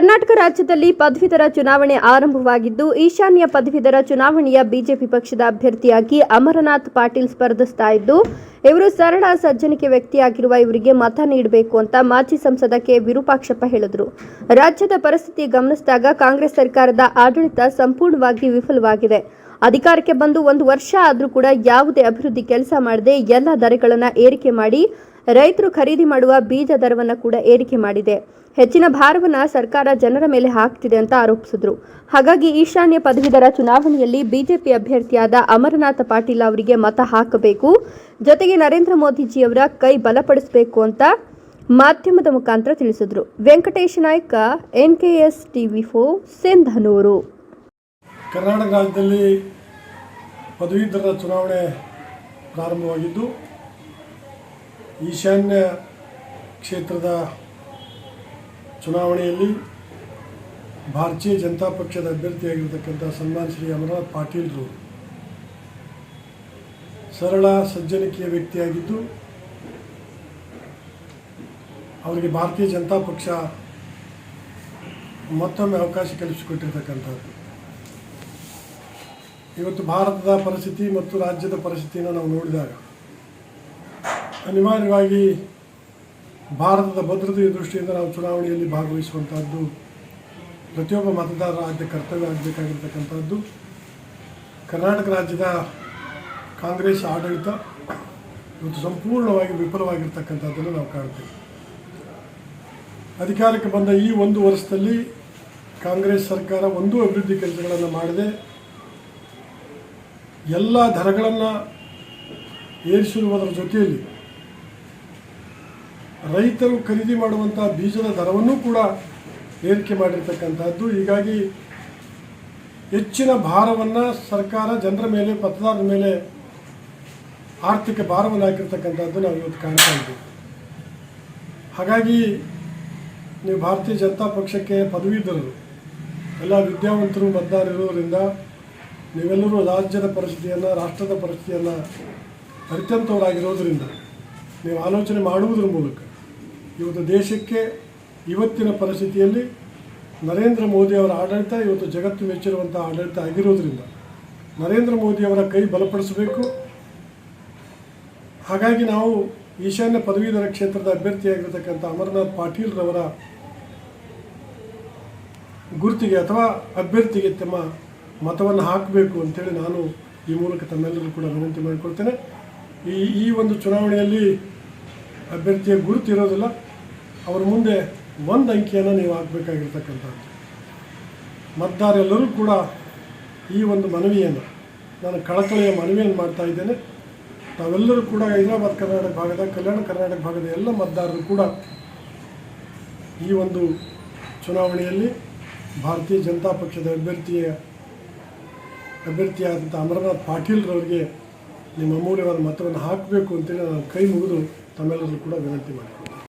ಕರ್ನಾಟಕ ರಾಜ್ಯದಲ್ಲಿ ಪದವೀಧರ ಚುನಾವಣೆ ಆರಂಭವಾಗಿದ್ದು, ಈಶಾನ್ಯ ಪದವೀಧರ ಚುನಾವಣೆಯ ಬಿಜೆಪಿ ಪಕ್ಷದ ಅಭ್ಯರ್ಥಿಯಾಗಿ ಅಮರನಾಥ್ ಪಾಟೀಲ್ ಸ್ಪರ್ಧಿಸ್ತಾ ಇದ್ದು, ಇವರು ಸರಳ ಸಜ್ಜನಿಕೆ ವ್ಯಕ್ತಿಯಾಗಿರುವ ಇವರಿಗೆ ಮತ ನೀಡಬೇಕು ಅಂತ ಮಾಜಿ ಸಂಸದ ಕೆ. ವಿರೂಪಾಕ್ಷಪ್ಪ ಹೇಳಿದರು. ರಾಜ್ಯದ ಪರಿಸ್ಥಿತಿ ಗಮನಿಸಿದಾಗ ಕಾಂಗ್ರೆಸ್ ಸರ್ಕಾರದ ಆಡಳಿತ ಸಂಪೂರ್ಣವಾಗಿ ವಿಫಲವಾಗಿದೆ. ಅಧಿಕಾರಕ್ಕೆ ಬಂದು ಒಂದು ವರ್ಷ ಆದರೂ ಕೂಡ ಯಾವುದೇ ಅಭಿವೃದ್ಧಿ ಕೆಲಸ ಮಾಡದೆ ಎಲ್ಲ ದರಗಳನ್ನು ಏರಿಕೆ ಮಾಡಿ ರೈತರು ಖರೀದಿ ಮಾಡುವ ಬೀಜ ದರವನ್ನು ಕೂಡ ಏರಿಕೆ ಮಾಡಿದೆ. ಹೆಚ್ಚಿನ ಭಾರವನ್ನು ಸರ್ಕಾರ ಜನರ ಮೇಲೆ ಹಾಕ್ತಿದೆ ಅಂತ ಆರೋಪಿಸಿದ್ರು. ಹಾಗಾಗಿ ಈಶಾನ್ಯ ಪದವೀಧರ ಚುನಾವಣೆಯಲ್ಲಿ ಬಿಜೆಪಿ ಅಭ್ಯರ್ಥಿಯಾದ ಅಮರನಾಥ ಪಾಟೀಲ್ ಅವರಿಗೆ ಮತ ಹಾಕಬೇಕು. ಜೊತೆಗೆ ನರೇಂದ್ರ ಮೋದಿಜಿಯವರ ಕೈ ಬಲಪಡಿಸಬೇಕು ಅಂತ ಮಾಧ್ಯಮದ ಮುಖಾಂತರ ತಿಳಿಸಿದ್ರು. ವೆಂಕಟೇಶ ನಾಯ್ಕ, ಎನ್ಕೆಎಸ್ ಟಿವಿ ಫೋ ಸಿಂಧನೂರು. ಕರ್ನಾಟಕ ರಾಜ್ಯದಲ್ಲಿ ಪದವೀಧರ ಚುನಾವಣೆ ಪ್ರಾರಂಭವಾಗಿದ್ದು ಈಶಾನ್ಯ ಕ್ಷೇತ್ರದ ಚುನಾವಣೆಯಲ್ಲಿ ಭಾರತೀಯ ಜನತಾ ಪಕ್ಷದ ಅಭ್ಯರ್ಥಿಯಾಗಿರ್ತಕ್ಕಂಥ ಸನ್ಮಾನ್ ಶ್ರೀ ಅಮರನಾಥ್ ಪಾಟೀಲ್ರು ಸರಳ, ಸಜ್ಜನಿಕೆಯ ವ್ಯಕ್ತಿಯಾಗಿದ್ದು, ಅವರಿಗೆ ಭಾರತೀಯ ಜನತಾ ಪಕ್ಷ ಮತ್ತೊಮ್ಮೆ ಅವಕಾಶ ಕಲ್ಪಿಸಿಕೊಟ್ಟಿರ್ತಕ್ಕಂಥದ್ದು. ಇವತ್ತು ಭಾರತದ ಪರಿಸ್ಥಿತಿ ಮತ್ತು ರಾಜ್ಯದ ಪರಿಸ್ಥಿತಿಯನ್ನು ನಾವು ನೋಡಿದಾಗ ಅನಿವಾರ್ಯವಾಗಿ ಭಾರತದ ಭದ್ರತೆಯ ದೃಷ್ಟಿಯಿಂದ ನಾವು ಚುನಾವಣೆಯಲ್ಲಿ ಭಾಗವಹಿಸುವಂತಹದ್ದು, ಪ್ರತಿಯೊಬ್ಬ ಮತದಾರರ ಆದ್ಯ ಕರ್ತವ್ಯ ಆಗಬೇಕಾಗಿರ್ತಕ್ಕಂಥದ್ದು. ಕರ್ನಾಟಕ ರಾಜ್ಯದ ಕಾಂಗ್ರೆಸ್ ಆಡಳಿತ ಇವತ್ತು ಸಂಪೂರ್ಣವಾಗಿ ವಿಫಲವಾಗಿರ್ತಕ್ಕಂಥದ್ದನ್ನು ನಾವು ಕಾಣ್ತೇವೆ. ಅಧಿಕಾರಕ್ಕೆ ಬಂದ ಈ ಒಂದು ವರ್ಷದಲ್ಲಿ ಕಾಂಗ್ರೆಸ್ ಸರ್ಕಾರ ಒಂದು ಅಭಿವೃದ್ಧಿ ಕೆಲಸಗಳನ್ನು ಮಾಡದೆ ಎಲ್ಲ ದರಗಳನ್ನು ಏರಿಸಿರುವುದರ ಜೊತೆಯಲ್ಲಿ ರೈತರು ಖರೀದಿ ಮಾಡುವಂಥ ಬೀಜದ ದರವನ್ನು ಕೂಡ ಏರಿಕೆ ಮಾಡಿರ್ತಕ್ಕಂಥದ್ದು. ಹೀಗಾಗಿ ಹೆಚ್ಚಿನ ಭಾರವನ್ನು ಸರ್ಕಾರ ಜನರ ಮೇಲೆ ಮತದಾರರ ಮೇಲೆ ಆರ್ಥಿಕ ಭಾರವನ್ನು ಹಾಕಿರ್ತಕ್ಕಂಥದ್ದು ನಾವು ಇವತ್ತು ಕಾಣ್ತಾ ಇದ್ದೀವಿ. ಹಾಗಾಗಿ ನೀವು ಭಾರತೀಯ ಜನತಾ ಪಕ್ಷಕ್ಕೆ ಪದವೀಧರರು ಎಲ್ಲ ವಿದ್ಯಾವಂತರು ಮತದಾರ ಇರೋದರಿಂದ ನೀವೆಲ್ಲರೂ ರಾಜ್ಯದ ಪರಿಸ್ಥಿತಿಯನ್ನು, ರಾಷ್ಟ್ರದ ಪರಿಸ್ಥಿತಿಯನ್ನು ಅರಿತಂಥವರಾಗಿರೋದರಿಂದ ನೀವು ಆಲೋಚನೆ ಮಾಡುವುದರ ಮೂಲಕ ಇವತ್ತು ದೇಶಕ್ಕೆ ಇವತ್ತಿನ ಪರಿಸ್ಥಿತಿಯಲ್ಲಿ ನರೇಂದ್ರ ಮೋದಿ ಅವರ ಆಡಳಿತ ಇವತ್ತು ಜಗತ್ತು ಮೆಚ್ಚಿರುವಂಥ ಆಡಳಿತ ಆಗಿರೋದ್ರಿಂದ ನರೇಂದ್ರ ಮೋದಿಯವರ ಕೈ ಬಲಪಡಿಸಬೇಕು. ಹಾಗಾಗಿ ನಾವು ಈಶಾನ್ಯ ಪದವೀಧರ ಕ್ಷೇತ್ರದ ಅಭ್ಯರ್ಥಿಯಾಗಿರ್ತಕ್ಕಂಥ ಅಮರನಾಥ್ ಪಾಟೀಲ್ರವರ ಗುರುತಿಗೆ ಅಥವಾ ಅಭ್ಯರ್ಥಿಗೆ ತಮ್ಮ ಮತವನ್ನು ಹಾಕಬೇಕು ಅಂತೇಳಿ ನಾನು ಈ ಮೂಲಕ ತಮ್ಮೆಲ್ಲರೂ ಕೂಡ ವಿನಂತಿ ಮಾಡಿಕೊಳ್ತೇನೆ. ಈ ಈ ಒಂದು ಚುನಾವಣೆಯಲ್ಲಿ ಅಭ್ಯರ್ಥಿಯ ಗುರುತಿರೋದಿಲ್ಲ ಅವರ ಮುಂದೆ ಒಂದು ಅಂಕಿಯನ್ನು ನೀವು ಹಾಕಬೇಕಾಗಿರ್ತಕ್ಕಂಥದ್ದು. ಮತದಾರೆಲ್ಲರೂ ಕೂಡ ಈ ಒಂದು ಮನವಿಯನ್ನು, ನಾನು ಕಳಕಳಿಯ ಮನವಿಯನ್ನು ಮಾಡ್ತಾ ಇದ್ದೇನೆ. ತಾವೆಲ್ಲರೂ ಕೂಡ ಹೈದರಾಬಾದ್ ಕರ್ನಾಟಕ ಭಾಗದ, ಕಲ್ಯಾಣ ಕರ್ನಾಟಕ ಭಾಗದ ಎಲ್ಲ ಮತದಾರರು ಕೂಡ ಈ ಒಂದು ಚುನಾವಣೆಯಲ್ಲಿ ಭಾರತೀಯ ಜನತಾ ಪಕ್ಷದ ಅಭ್ಯರ್ಥಿಯ, ಅಭ್ಯರ್ಥಿಯಾದಂಥ ಅಮರನಾಥ್ ಪಾಟೀಲ್ರವರಿಗೆ ನಿಮ್ಮ ಅಮೂಲ್ಯವಾದ ಮತವನ್ನು ಹಾಕಬೇಕು ಅಂತೇಳಿ ನಾನು ಕೈ ಮುಗಿದು ತಮ್ಮೆಲ್ಲರೂ ಕೂಡ ವಿನಂತಿ ಮಾಡ್ತೀನಿ